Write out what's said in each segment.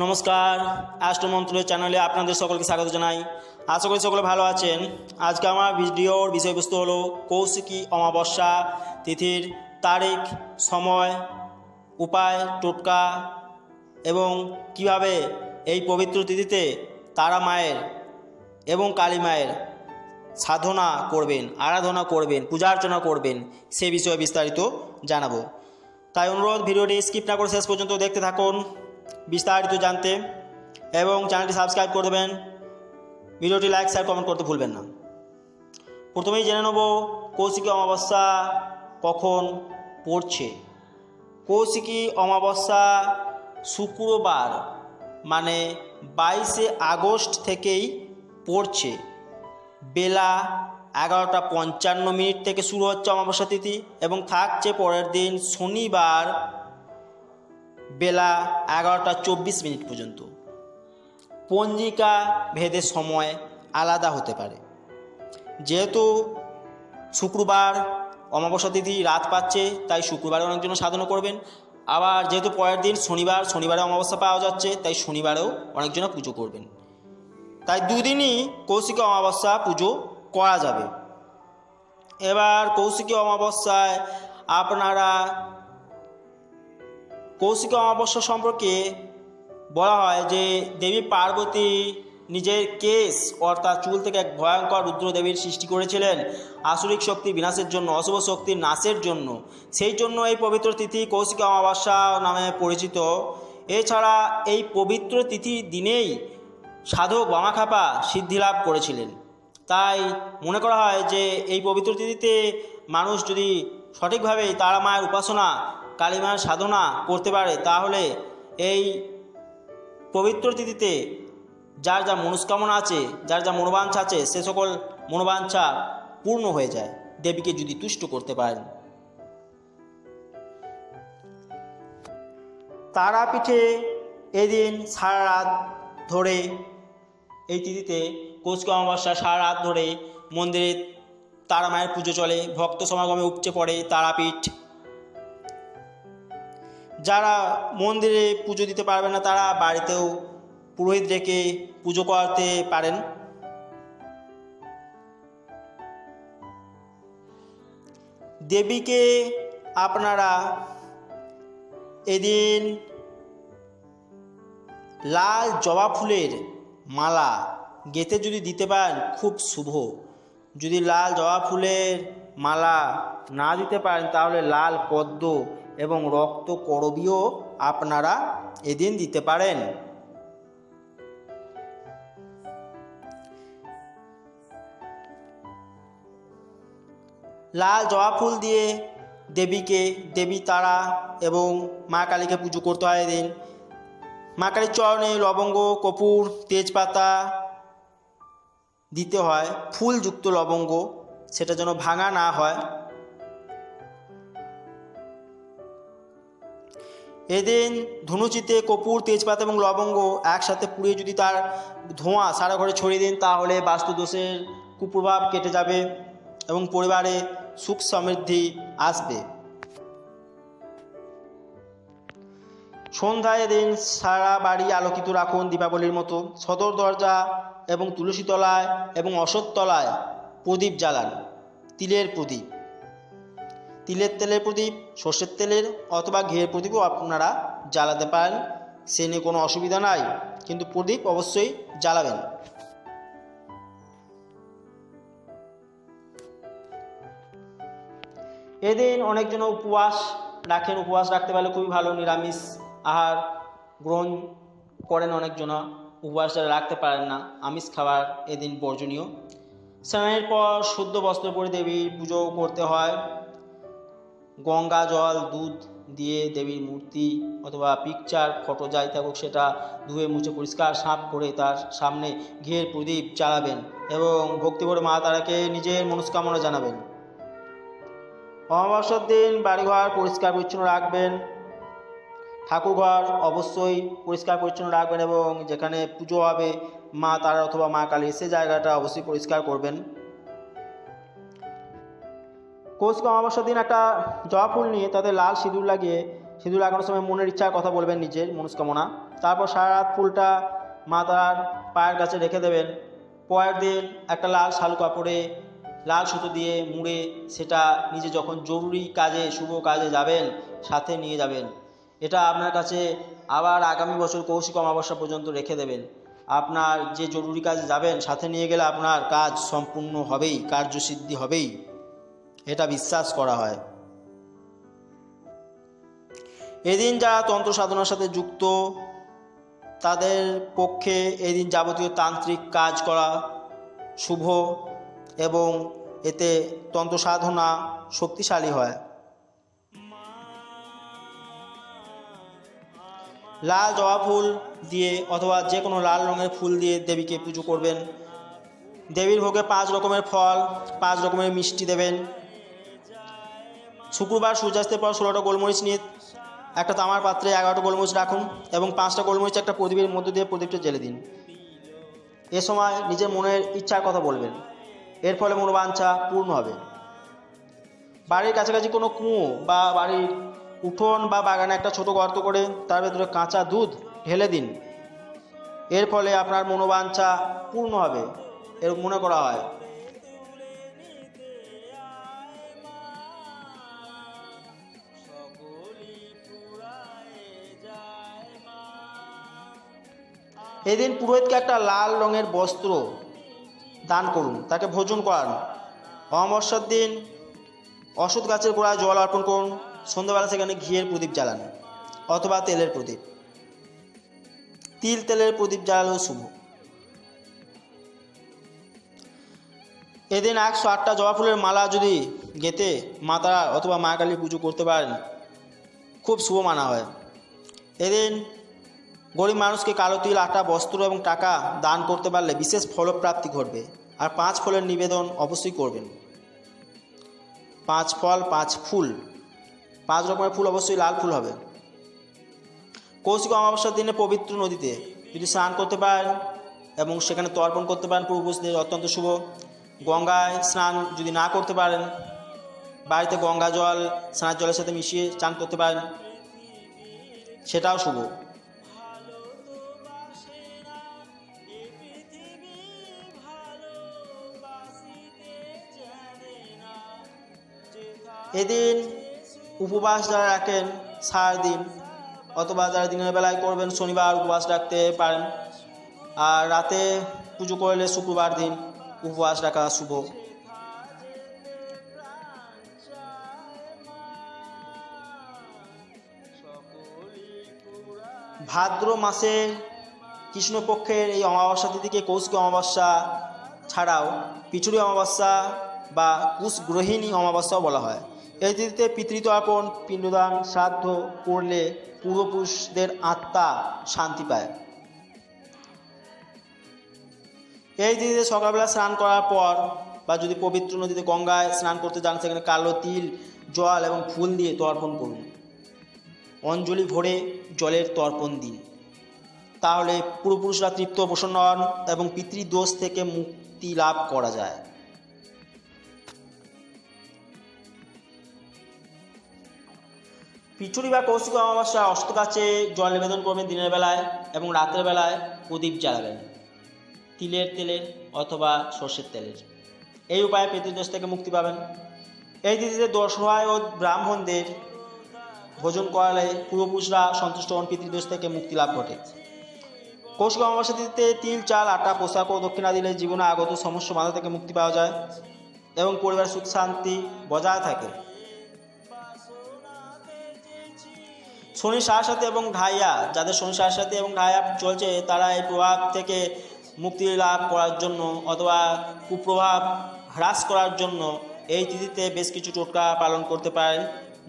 নমস্কার অ্যাস্ট্রোমন্ত্রের চ্যানেলে আপনাদের সকলকে স্বাগত জানাই। আশা করি সকলে ভালো আছেন। আজকে আমার ভিডিওর বিষয়বস্তু হলো কৌশিকী অমাবস্যা, তিথির তারিখ, সময়, উপায়, টোটকা এবং কীভাবে এই পবিত্র তিথিতে তারা মায়ের এবং কালী মায়ের সাধনা করবেন, আরাধনা করবেন, পূজা অর্চনা করবেন, সে বিষয়ে বিস্তারিত জানাব। তাই অনুরোধ, ভিডিওটি স্কিপ না করে শেষ পর্যন্ত দেখতে থাকুন। বিস্তারিত জানতে এবং চ্যানেলটি সাবস্ক্রাইব করে দেবেন। ভিডিওটি লাইক শেয়ার কমেন্ট করতে ভুলবেন না। প্রথমেই জেনে নেব কৌশিকী অমাবস্যা কখন পড়ছে। কৌশিকী অমাবস্যা শুক্রবার মানে বাইশে আগস্ট থেকেই পড়ছে। বেলা এগারোটা পঞ্চান্ন মিনিট থেকে শুরু হচ্ছে অমাবস্যা তিথি এবং থাকছে পরের দিন শনিবার বেলা এগারোটা চব্বিশ মিনিট পর্যন্ত। পঞ্জিকা ভেদে সময় আলাদা হতে পারে। যেহেতু শুক্রবার অমাবস্যা তিথি রাত পাচ্ছে, তাই শুক্রবারে অনেকজন সাধনা করবেন। আবার যেহেতু পরের দিন শনিবার, শনিবারে অমাবস্যা পাওয়া যাচ্ছে, তাই শনিবারেও অনেকজন পুজো করবেন। তাই দুদিনই কৌশিকী অমাবস্যা পুজো করা যাবে। এবার কৌশিকী অমাবস্যায় আপনারা কৌশিক অমাবস্যা সম্পর্কে বলা হয় যে দেবী পার্বতী নিজের কেস অর্থাৎ চুল থেকে এক ভয়ঙ্কর রুদ্রদেবীর সৃষ্টি করেছিলেন। আসরিক শক্তি বিনাশের জন্য, অশুভ শক্তির নাশের জন্য। সেই জন্য এই পবিত্র তিথি কৌশিক অমাবস্যা নামে পরিচিত। এছাড়া এই পবিত্র তিথি দিনেই সাধক বামাখাপা সিদ্ধিলাভ করেছিলেন। তাই মনে করা হয় যে এই পবিত্র তিথিতে মানুষ যদি সঠিকভাবে তারা মায়ের উপাসনা কালী মায়ের সাধনা করতে পারে, তাহলে এই পবিত্র তিথিতে যার যা মনস্কামনা আছে, যার যা মনোবাঞ্ছা আছে, সে সকল মনোবাঞ্ছা পূর্ণ হয়ে যায়, দেবীকে যদি তুষ্ট করতে পারেন। তারাপীঠে এদিন সারা রাত ধরে এই তিথিতে কৌশিক অমাবস্যা সারা রাত ধরে মন্দিরে তারা মায়ের পুজো চলে, ভক্ত সমাগমে উপচে পড়ে তারাপীঠ। যারা মন্দিরে পুজো দিতে পারবে না, তারা বাড়িতেও পুরোহিত রেখে পুজো করতে পারেন। দেবীকে আপনারা এদিন লাল জবা ফুলের মালা গেঁথে যদি দিতে পারেন, খুব শুভ। যদি লাল জবা ফুলের মালা না দিতে পারেন, তাহলে লাল পদ্ম এবং রক্ত করবীও আপনারা এদিন দিতে পারেন। লাল জবা ফুল দিয়ে দেবীকে, দেবী তারা এবং মা কালীকে পুজো করতে হয় এদিন। মা কালীর চরণে লবঙ্গ, কপুর, তেজপাতা দিতে হয় ফুলযুক্ত লবঙ্গ, সেটা যেন ভাঙা না হয়। এদিন ধনুচিতে কপুর, তেজপাতা এবং লবঙ্গ একসাথে পুড়িয়ে যদি তার ধোঁয়া সারা ঘরে ছড়িয়ে দিন, তাহলে বাস্তুদোষের কুপ্রভাব কেটে যাবে এবং পরিবারে সুখ সমৃদ্ধি আসবে। সন্ধ্যায় দিন সারা বাড়ি আলোকিত রাখুন দীপাবলির মতো। সদর দরজা এবং তুলসী তলায় এবং অশ্বত্থতলায় প্রদীপ জ্বালান, তিলের প্রদীপ। তিলের তেলের প্রদীপ, সর্ষের তেলের অথবা ঘিয়ের প্রদীপও আপনারা জ্বালাতে পারেন। সে নিয়ে কোনো অসুবিধা নাই, কিন্তু প্রদীপ অবশ্যই জ্বালাবেন। এদিন অনেকজন উপবাস রাখেন, উপবাস রাখতে পারলে খুবই ভালো, নিরামিষ আহার গ্রহণ করেন অনেকজনা। উপবাস যারা রাখতে পারেন না, আমিষ খাবার এদিন বর্জনীয়। স্নানের পর শুদ্ধ বস্ত্র পরে দেবীর পুজো করতে হয়। গঙ্গা জল, দুধ দিয়ে দেবীর মূর্তি অথবা পিকচার ফটো যাই থাকুক সেটা ধুয়ে মুছে পরিষ্কার সাফ করে তার সামনে ঘিয়ের প্রদীপ চালাবেন এবং ভক্তিভরে মা তারাকে নিজের মনস্কামনা জানাবেন। অমাবস্যার দিন বাড়িঘর পরিষ্কার পরিচ্ছন্ন রাখবেন। ঠাকুরঘর অবশ্যই পরিষ্কার পরিচ্ছন্ন রাখবেন এবং যেখানে পুজো হবে মা তারা অথবা মা কালী সে জায়গাটা অবশ্যই পরিষ্কার করবেন। কৌশিক অমাবস্যার দিন একটা জবা ফুল নিয়ে তাতে লাল সিঁদুর লাগিয়ে, সিঁদুর লাগানোর সময় মনের ইচ্ছার কথা বলবেন নিজের মনস্কামনা। তারপর সারা রাত ফুলটা মাতার পায়ের কাছে রেখে দেবেন। পরের দিন একটা লাল শালু কাপড়ে, লাল সুতো দিয়ে মুড়ে সেটা নিজে যখন জরুরি কাজে, শুভ কাজে যাবেন, সাথে নিয়ে যাবেন। এটা আপনার কাছে আবার আগামী বছর কৌশিক অমাবস্যা পর্যন্ত রেখে দেবেন। আপনার যে জরুরি কাজে যাবেন, সাথে নিয়ে গেলে আপনার কাজ সম্পূর্ণ হবেই, কার্যসিদ্ধি হবেই। এটা বিশ্বাস করা হয়। এদিন যারা তন্ত্র সাধনার সাথে যুক্ত, তাদের পক্ষে এদিন যাবতীয় তান্ত্রিক কাজ করা শুভ এবং এতে তন্ত্র সাধনা শক্তিশালী হয়। লাল জবা ফুল দিয়ে অথবা যে কোনো লাল রঙের ফুল দিয়ে দেবীকে পুজো করবেন। দেবীর ভোগে পাঁচ রকমের ফল, পাঁচ রকমের মিষ্টি দেবেন। শুক্রবার সূর্যাস্তের পর ষোলোটা গোলমরিচ নিয়ে একটা তামার পাত্রে এগারোটা গোলমরিচ রাখুন এবং পাঁচটা গোলমরিচ একটা প্রদীপের মধ্য দিয়ে প্রদীপটা জেলে দিন। এ সময় নিজের মনের ইচ্ছার কথা বলবেন। এর ফলে মনোবাঞ্ছা পূর্ণ হবে। বাড়ির কাছাকাছি কোনো কুঁয়ো বা বাড়ির উঠোন বা বাগানে একটা ছোট গর্ত করে তার ভেতরে কাঁচা দুধ ঢেলে দিন। এর ফলে আপনার মনোবাঞ্ছা পূর্ণ হবে, এর মনে করা হয়। এদিন পুরোহিতকে একটা লাল রঙের বস্ত্র দান করুন, তাকে ভোজন করান। অমাবস্যার দিন অসৎ গাছের গোড়ায় জল অর্পণ করুন, সন্ধ্যাবেলা সেখানে ঘিয়ের প্রদীপ জ্বালান, অথবা তেলের প্রদীপ। তিল তেলের প্রদীপ জ্বালালেও শুভ। এদিন একশো আটটা জবা ফুলের মালা যদি গেতে মাতা অথবা মা কালী পুজো করতে পারেন, খুব শুভ মানা হয়। এদিন গরিব মানুষকে কালো তিল, আটা, বস্ত্র এবং টাকা দান করতে পারলে বিশেষ ফলপ্রাপ্তি ঘটবে। আর পাঁচ ফলের নিবেদন অবশ্যই করবেন। পাঁচ ফল, পাঁচ ফুল। পাঁচ রকমের ফুল অবশ্যই লাল ফুল হবে। কৌশিক অমাবস্যার দিনে পবিত্র নদীতে যদি স্নান করতে পারেন এবং সেখানে তর্পণ করতে পারেন পূর্বপুরুষদের অত্যন্ত শুভ। গঙ্গায় স্নান যদি না করতে পারেন, বাড়িতে গঙ্গা জল, স্নানের জলের সাথে মিশিয়ে স্নান করতে পারেন, সেটাও শুভ। এদিন উপবাস যারা রাখেন, সারা দিন, অথবা যারা দিনের বেলায় করবেন, শনিবার উপবাস রাখতে পারেন। আর রাতে পুজো করলে শুক্রবার দিন উপবাস রাখা শুভ। ভাদ্র মাসে কৃষ্ণপক্ষের এই অমাবস্যা তিথিকে কৌশিক অমাবস্যা ছাড়াও পিছুরি অমাবস্যা বা কুশগ্রহিণী অমাবস্যাও বলা হয়। এই তিথিতে পিতৃতর্পণ পিণ্ডদান, শ্রাদ্ধ করলে পূর্বপুরুষদের আত্মা শান্তি পায়। এই তিথিতে সকালবেলা স্নান করার পর বা যদি পবিত্র নদীতে গঙ্গায় স্নান করতে যান, সেখানে কালো তিল, জল এবং ফুল দিয়ে তর্পণ করুন। অঞ্জলি ভরে জলের তর্পণ দিন। তাহলে পূর্বপুরুষরা তৃপ্ত প্রসন্ন হন এবং পিতৃদোষ থেকে মুক্তি লাভ করা যায়। পিছুরি বা কৌশিক অমাবস্যা অস্ত গাছে জল নিবেদন করবেন দিনের বেলায় এবং রাতের বেলায় প্রদীপ জ্বালাবেন। তিলের তেলের অথবা সর্ষের তেলের। এই উপায়ে পিতৃদোষ থেকে মুক্তি পাবেন। এই তিথিতে দশহায় ও ব্রাহ্মণদের ভোজন করালে পূর্বপুরুষরা সন্তুষ্ট হন, পিতৃদোষ থেকে মুক্তি লাভ ঘটে। কৌশিক অমাবস্যা তিথিতে তিল, চাল, আটা, পোশাক ও দক্ষিণা দিলে জীবনে আগত সমস্যা বাধা থেকে মুক্তি পাওয়া যায় এবং পরিবার সুখ শান্তি বজায় থাকে। শনি সারসাথী এবং ঢাইয়া যাদের শনি সারসাথী এবং ঢাইয়া চলছে, তারা এই প্রভাব থেকে মুক্তি লাভ করার জন্য অথবা কুপ্রভাব হ্রাস করার জন্য এই তিথিতে বেশ কিছু টোটকা পালন করতে পারেন,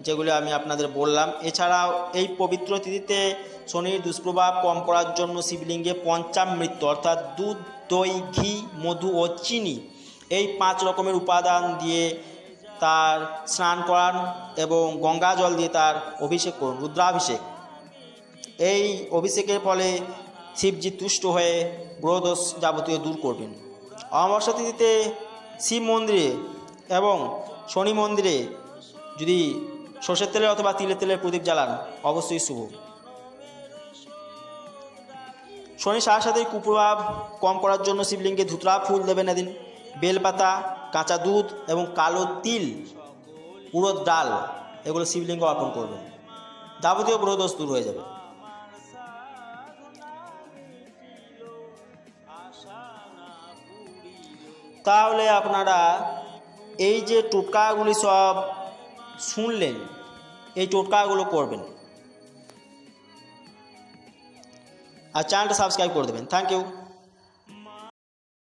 যেগুলি আমি আপনাদের বললাম। এছাড়াও এই পবিত্র তিথিতে শনির দুষ্প্রভাব কম করার জন্য শিবলিঙ্গে পঞ্চামৃত অর্থাৎ দুধ, দই, ঘি, মধু ও চিনি, এই পাঁচ রকমের উপাদান দিয়ে তার স্নান করান এবং গঙ্গা জল দিয়ে তার অভিষেক করুন, রুদ্রাভিষেক। এই অভিষেকের ফলে শিবজি তুষ্ট হয়ে গ্রহদোষ যাবতীয় দূর করবেন। অমাবস্যা তিথিতে শিব মন্দিরে এবং শনি মন্দিরে যদি সর্ষের তেলের অথবা তিলের তেলের প্রদীপ জ্বালান, অবশ্যই শুভ। শনি সাড়ে সাথে কুপ্রভাব কম করার জন্য শিবলিঙ্গে ধুতরা ফুল দেবেন এদিন। বেলপাতা কাঁচা দুধ এবং কালো তিল, উড়দ ডাল, এগুলো শিবলিঙ্গ অর্পণ করবেন যাবতীয় গ্রহদোষ দূর হয়ে যাবে। তাহলে আপনারা এই যে টোটকাগুলি সব শুনলেন, এই টোটকাগুলো করবেন। আর চ্যানেলটা সাবস্ক্রাইব করে দেবেন। Thank you